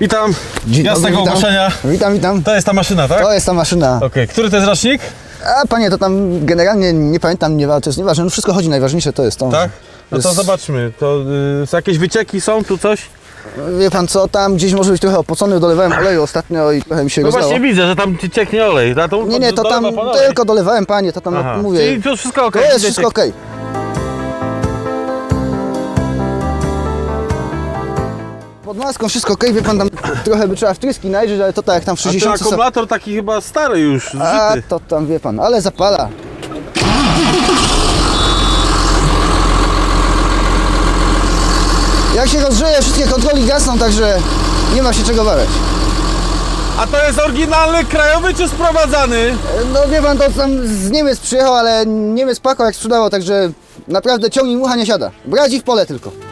Witam. Dzień Ja z dobry, tego witam. ogłoszenia. Witam, witam. To jest ta maszyna, tak? To jest ta maszyna. Okej, który to jest rocznik? A panie, to tam generalnie nie pamiętam, nie, to jest nieważne. No wszystko chodzi, najważniejsze to jest to. Tak? No to jest- zobaczmy. To y, jakieś wycieki są tu coś? Wie pan co, tam gdzieś może być trochę opocony, dolewałem oleju ostatnio i trochę mi się No rozlało. właśnie widzę, że tam ci cieknie olej. A to Nie, nie, to tam dolewa pan olej. tylko dolewałem panie, to tam Aha. mówię. Czyli to wszystko To okej. jest wszystko okej. Maską wszystko okej, wie pan tam trochę by trzeba wtryski najrzeć, ale to tak jak tam w A ten 60 akumulator taki chyba stary już, A to tam wie pan, ale zapala. Jak się rozgrzeje, wszystkie kontroli gasną, także nie ma się czego bawić. A to jest oryginalny krajowy czy sprowadzany? No wie pan, to tam z Niemiec przyjechał, ale Niemiec pakał jak sprzedało, także naprawdę ciągnik mucha nie siada. Bradzi w pole tylko.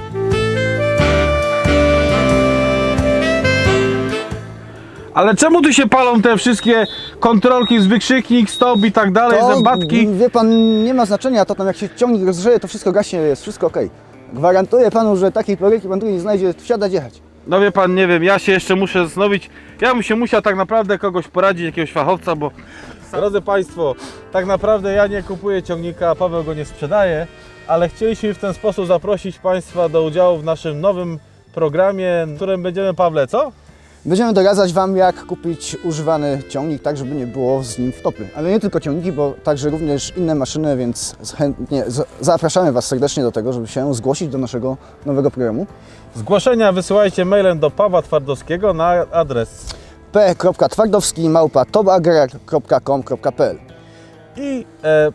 Ale czemu tu się palą te wszystkie kontrolki z wykrzyknik, stop i tak dalej, To, zębatki? wie pan, nie ma znaczenia, to tam jak się ciągnik rozgrzeje, to wszystko gaśnie, jest wszystko okej. Gwarantuję panu, że takiej projektu pan tu nie znajdzie, wsiadać jechać. No wie pan, nie wiem, ja się jeszcze muszę zastanowić. Ja bym się musiał tak naprawdę kogoś poradzić, jakiegoś fachowca, bo... Drodzy Państwo, tak naprawdę ja nie kupuję ciągnika, Paweł go nie sprzedaje, ale chcieliśmy w ten sposób zaprosić Państwa do udziału w naszym nowym programie, w którym będziemy, Pawle, co? Będziemy doradzać Wam, jak kupić używany ciągnik, tak żeby nie było z nim wtopy. Ale nie tylko ciągniki, bo także również inne maszyny, więc chętnie zapraszamy Was serdecznie do tego, żeby się zgłosić do naszego nowego programu. Zgłoszenia wysyłajcie mailem do Pawła Twardowskiego na adres p.twardowski małpa tobagerar.com.pl i e,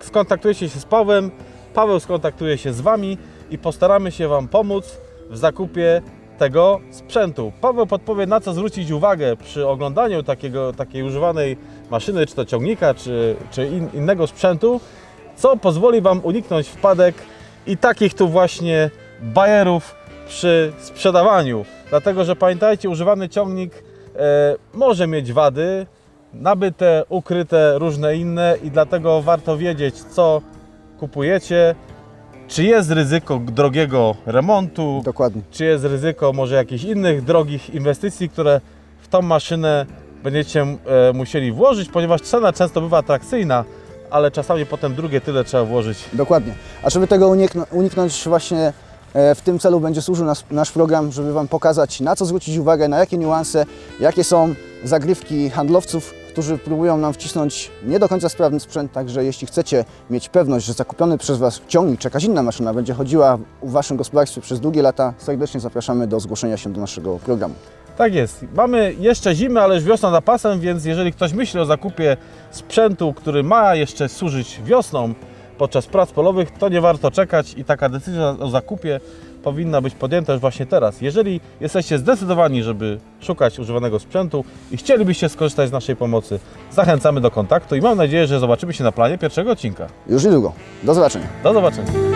skontaktujecie się z Pawłem, Paweł skontaktuje się z Wami i postaramy się Wam pomóc w zakupie tego sprzętu. Paweł podpowie na co zwrócić uwagę przy oglądaniu takiego, takiej używanej maszyny, czy to ciągnika, czy, czy in, innego sprzętu, co pozwoli Wam uniknąć wpadek i takich tu właśnie bajerów przy sprzedawaniu. Dlatego, że pamiętajcie, używany ciągnik e, może mieć wady, nabyte, ukryte, różne inne i dlatego warto wiedzieć, co kupujecie, czy jest ryzyko drogiego remontu, Dokładnie. czy jest ryzyko może jakichś innych drogich inwestycji, które w tą maszynę będziecie e, musieli włożyć, ponieważ cena często bywa atrakcyjna, ale czasami potem drugie tyle trzeba włożyć. Dokładnie. A żeby tego uniknąć, uniknąć właśnie e, w tym celu będzie służył nas, nasz program, żeby Wam pokazać na co zwrócić uwagę, na jakie niuanse, jakie są zagrywki handlowców, którzy próbują nam wcisnąć nie do końca sprawny sprzęt, także jeśli chcecie mieć pewność, że zakupiony przez Was ciągnik czy jakaś inna maszyna będzie chodziła w Waszym gospodarstwie przez długie lata, serdecznie zapraszamy do zgłoszenia się do naszego programu. Tak jest. Mamy jeszcze zimę, ale już wiosna za pasem, więc jeżeli ktoś myśli o zakupie sprzętu, który ma jeszcze służyć wiosną podczas prac polowych, to nie warto czekać i taka decyzja o zakupie powinna być podjęta już właśnie teraz. Jeżeli jesteście zdecydowani, żeby szukać używanego sprzętu i chcielibyście skorzystać z naszej pomocy, zachęcamy do kontaktu i mam nadzieję, że zobaczymy się na planie pierwszego odcinka. Już niedługo. Do zobaczenia. Do zobaczenia.